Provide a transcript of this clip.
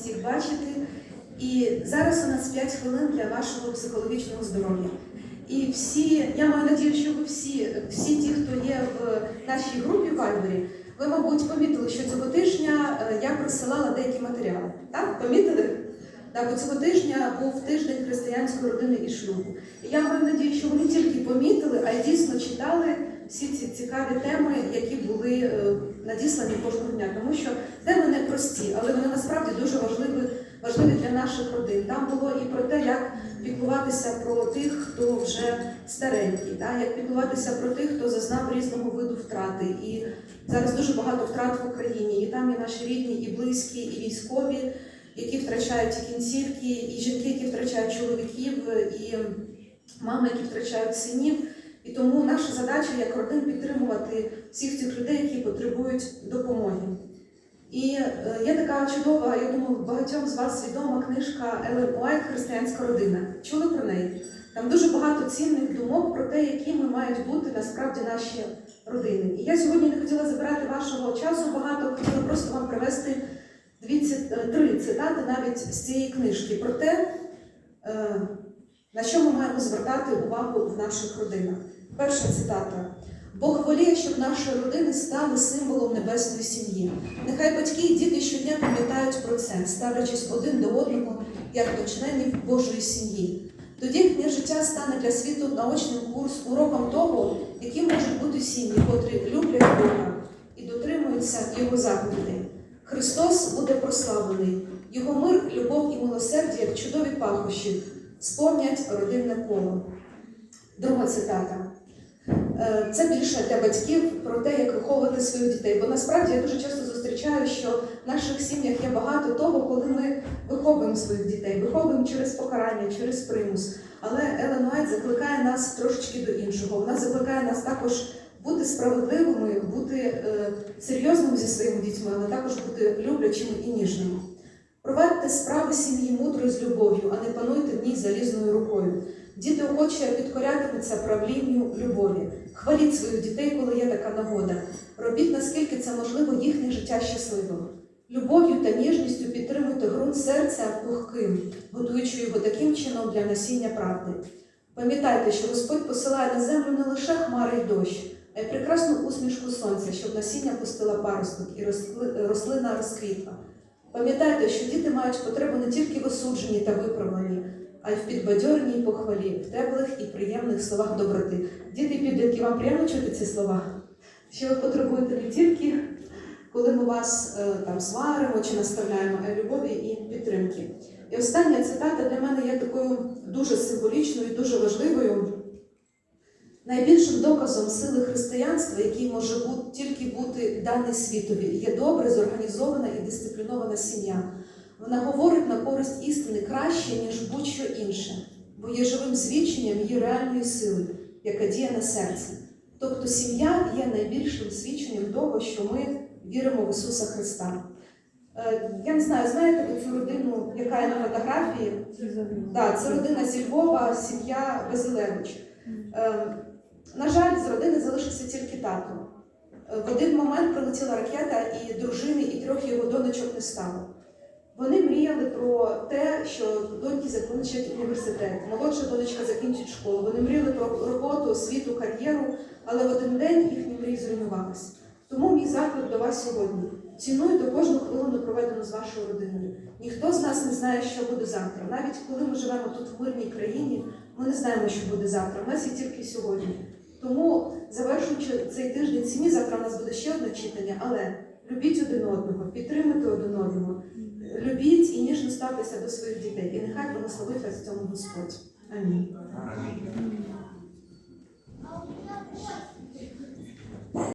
всіх бачити. І зараз у нас 5 хвилин для вашого психологічного здоров'я. І всі, я маю надію, що ви всі, всі ті, хто є в нашій групі в Вайбері, ви, мабуть, помітили, що цього тижня е, я присилала деякі матеріали. Так, помітили? Так, бо цього тижня був тиждень християнської родини і шлюбу. І я маю надію, що ви не тільки помітили, а й дійсно читали всі ці цікаві теми, які були е, надіслані кожного дня. Тому що теми не прості, але вони насправді дуже важливі, важливі для наших родин. Там було і про те, як піклуватися про тих, хто вже старенький, так? як піклуватися про тих, хто зазнав різного виду втрати. І зараз дуже багато втрат в Україні. І там і наші рідні, і близькі, і військові, які втрачають кінцівки, і жінки, які втрачають чоловіків, і мами, які втрачають синів. І тому наша задача як родин підтримувати всіх цих людей, які потребують допомоги. І е, є така чудова, я думаю, багатьом з вас відома книжка Елен Уайт Християнська родина. Чули про неї? Там дуже багато цінних думок про те, якими мають бути насправді наші родини. І я сьогодні не хотіла забирати вашого часу багато, хотіла просто вам привести три цитати навіть з цієї книжки про те, е, на що ми маємо звертати увагу в наших родинах. Перша цитата. Бог воліє, щоб наші родини стали символом небесної сім'ї. Нехай батьки і діти щодня пам'ятають про це, ставлячись один до одного, як до членів Божої сім'ї. Тоді їхнє життя стане для світу наочним курс уроком того, які можуть бути сім'ї, котрі люблять Бога і дотримуються Його заповідей. Христос буде прославлений, Його мир, любов і милосердя, як чудові пахощі, сповнять родинне коло. Друга цитата. Е, Це більше для батьків про те, як виховувати своїх дітей. Бо насправді я дуже часто зустрічаю, що в наших сім'ях є багато того, коли ми виховуємо своїх дітей, виховуємо через покарання, через примус. Але Елен Уайт закликає нас трошечки до іншого. Вона закликає нас також бути справедливими, бути е, серйозними зі своїми дітьми, але також бути люблячими і ніжними. Провадьте справи сім'ї мудро з любов'ю, а не пануйте в ній залізною рукою. Діти охоче підкорятимуться правлінню любові. Хваліть своїх дітей, коли є така нагода. Робіть, наскільки це можливо, їхнє життя щасливим. Любов'ю та ніжністю підтримуйте ґрунт серця пухким, готуючи його таким чином для насіння правди. Пам'ятайте, що Господь посилає на землю не лише хмари й дощ, прекрасну усмішку сонця, щоб насіння пустила паросток і рослина розквітла. Пам'ятайте, що діти мають потребу не тільки в осудженні та виправленні, а й в підбадьоренні і похвалі, в теплих і приємних словах доброти. Діти підлітки, вам приємно чути ці слова? Що ви потребуєте не тільки, коли ми вас е, там сваримо чи наставляємо, а й любові і підтримки. І остання цитата для мене є такою дуже символічною і дуже важливою. Найбільшим доказом сили християнства, який може бути, тільки бути даний світові, є добре зорганізована і дисциплінована сім'я. Вона говорить на користь істини краще, ніж будь-що інше, бо є живим свідченням її реальної сили, яка діє на серце. Тобто сім'я є найбільшим свідченням того, що ми віримо в Ісуса Христа. Е, Я не знаю, знаєте ви цю родину, яка є на фотографії? Так, це родина зі Львова, сім'я Базилевич. На жаль, з родини залишився тільки тато. В один момент прилетіла ракета, і дружини, і трьох його донечок не стало. Вони мріяли про те, що доньки закінчать університет, молодша донечка закінчить школу. Вони мріяли про роботу, освіту, кар'єру, але в один день їхні мрії зруйнувалися. Тому мій заклик до вас сьогодні. Цінуйте кожну хвилину, проведену з вашою родиною. Ніхто з нас не знає, що буде завтра. Навіть коли ми живемо тут в мирній країні, ми не знаємо, що буде завтра. У нас є тільки сьогодні. Тому, завершуючи цей тиждень сім'ї, завтра у нас буде ще одне читання, але любіть один одного, підтримуйте один одного, любіть і ніжно ставтеся до своїх дітей. І нехай благословить вас в цьому Господь. Амінь. Амінь.